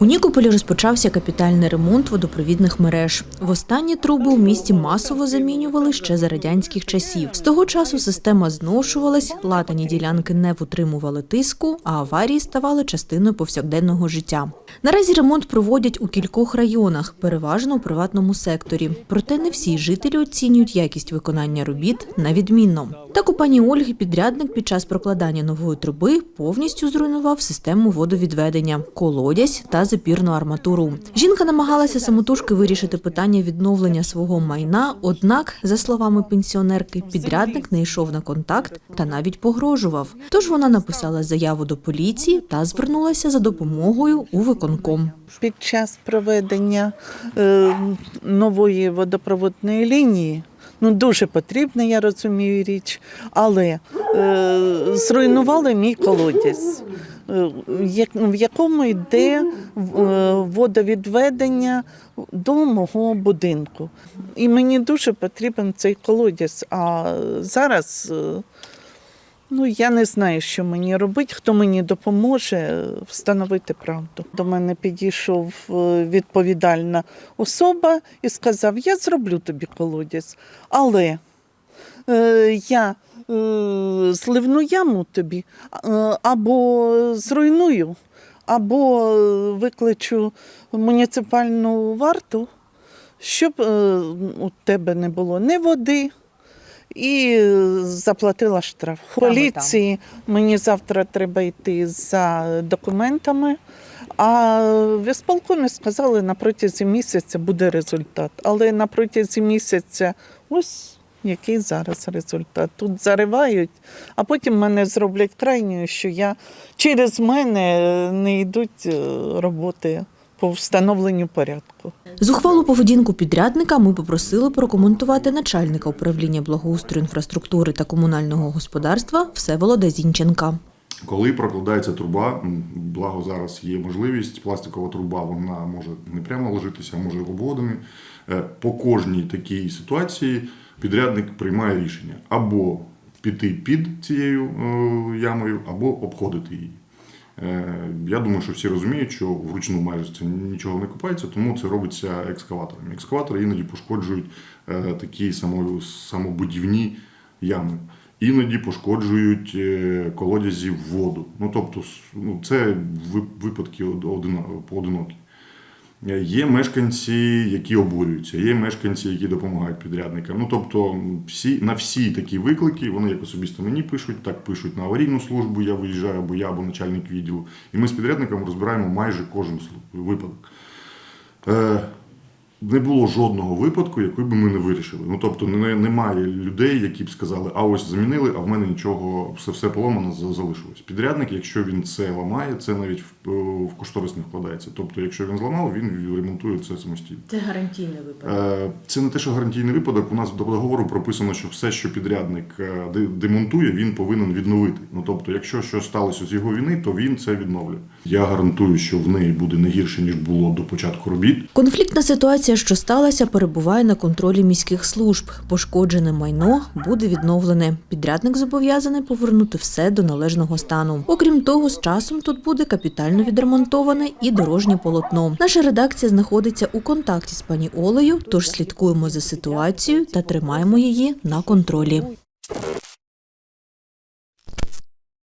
У Нікополі розпочався капітальний ремонт водопровідних мереж. Востаннє труби у місті масово замінювали ще за радянських часів. З того часу система зношувалась, латані ділянки не витримували тиску, а аварії ставали частиною повсякденного життя. Наразі ремонт проводять у кількох районах, переважно у приватному секторі. Проте не всі жителі оцінюють якість виконання робіт на відмінно. Так у пані Ольги підрядник під час прокладання нової труби повністю зруйнував систему водовідведення, колодязь та запірну арматуру. Жінка намагалася самотужки вирішити питання відновлення свого майна. Однак, за словами пенсіонерки, підрядник не йшов на контакт та навіть погрожував. Тож вона написала заяву до поліції та звернулася за допомогою у виконком. Під час проведення е, нової водопроводної лінії, ну дуже потрібна, я розумію річ, але е, зруйнували мій колодязь, е, в якому йде е, водовідведення до мого будинку. І мені дуже потрібен цей колодязь. А зараз. е, Ну, я не знаю, що мені робити, хто мені допоможе е, встановити правду. До мене підійшов е, відповідальна особа і сказав: Я зроблю тобі колодязь, але е, я е, зливну яму тобі е, або зруйную, або викличу муніципальну варту, щоб е, у тебе не було ні води. І заплатила штраф. Поліції мені завтра треба йти за документами. А в ісполкомі сказали, на протязі місяця буде результат. Але на протязі місяця ось який зараз результат. Тут заривають, а потім мене зроблять крайньою, що я через мене не йдуть е, роботи по встановленню порядку. Зухвалу поведінку підрядника ми попросили прокоментувати начальника управління благоустрою інфраструктури та комунального господарства Всеволода Зінченка. Коли прокладається труба, благо зараз є можливість, пластикова труба вона може не прямо ложитися, а може обводами. Е, По кожній такій ситуації підрядник приймає рішення або піти під цією е, ямою, або обходити її. Е, Я думаю, що всі розуміють, що вручну майже нічого не купається, тому це робиться екскаваторами. Екскаватори іноді пошкоджують е, такі самобудівні ями. Іноді пошкоджують е, колодязі в воду. Ну тобто, ну, це випадки од- одино- поодинокі. Е, Є мешканці, які обурюються, є мешканці, які допомагають підрядникам. Ну тобто, всі на всі такі виклики вони як особисто мені пишуть, так пишуть на аварійну службу. Я виїжджаю, або я, або начальник відділу. І ми з підрядником розбираємо майже кожен випадок. Е, не було жодного випадку, який би ми не вирішили. Ну тобто, не, немає людей, які б сказали, а ось замінили, а в мене нічого, все, все поломано за- залишилось. Підрядник, якщо він це ламає, це навіть в, в кошторис не вкладається. Тобто, якщо він зламав, він ремонтує це самостійно. Це гарантійний випадок. Е, Це не те, що гарантійний випадок. У нас до договору прописано, що все, що підрядник е, демонтує, він повинен відновити. Ну тобто, якщо щось сталося з його вини, то він це відновлює. Я гарантую, що в неї буде не гірше ніж було до початку робіт. Конфліктна ситуація, що сталася, перебуває на контролі міських служб. Пошкоджене майно буде відновлене. Підрядник зобов'язаний повернути все до належного стану. Окрім того, з часом тут буде капітально відремонтоване і дорожнє полотно. Наша редакція знаходиться у контакті з пані Олею, тож слідкуємо за ситуацією та тримаємо її на контролі.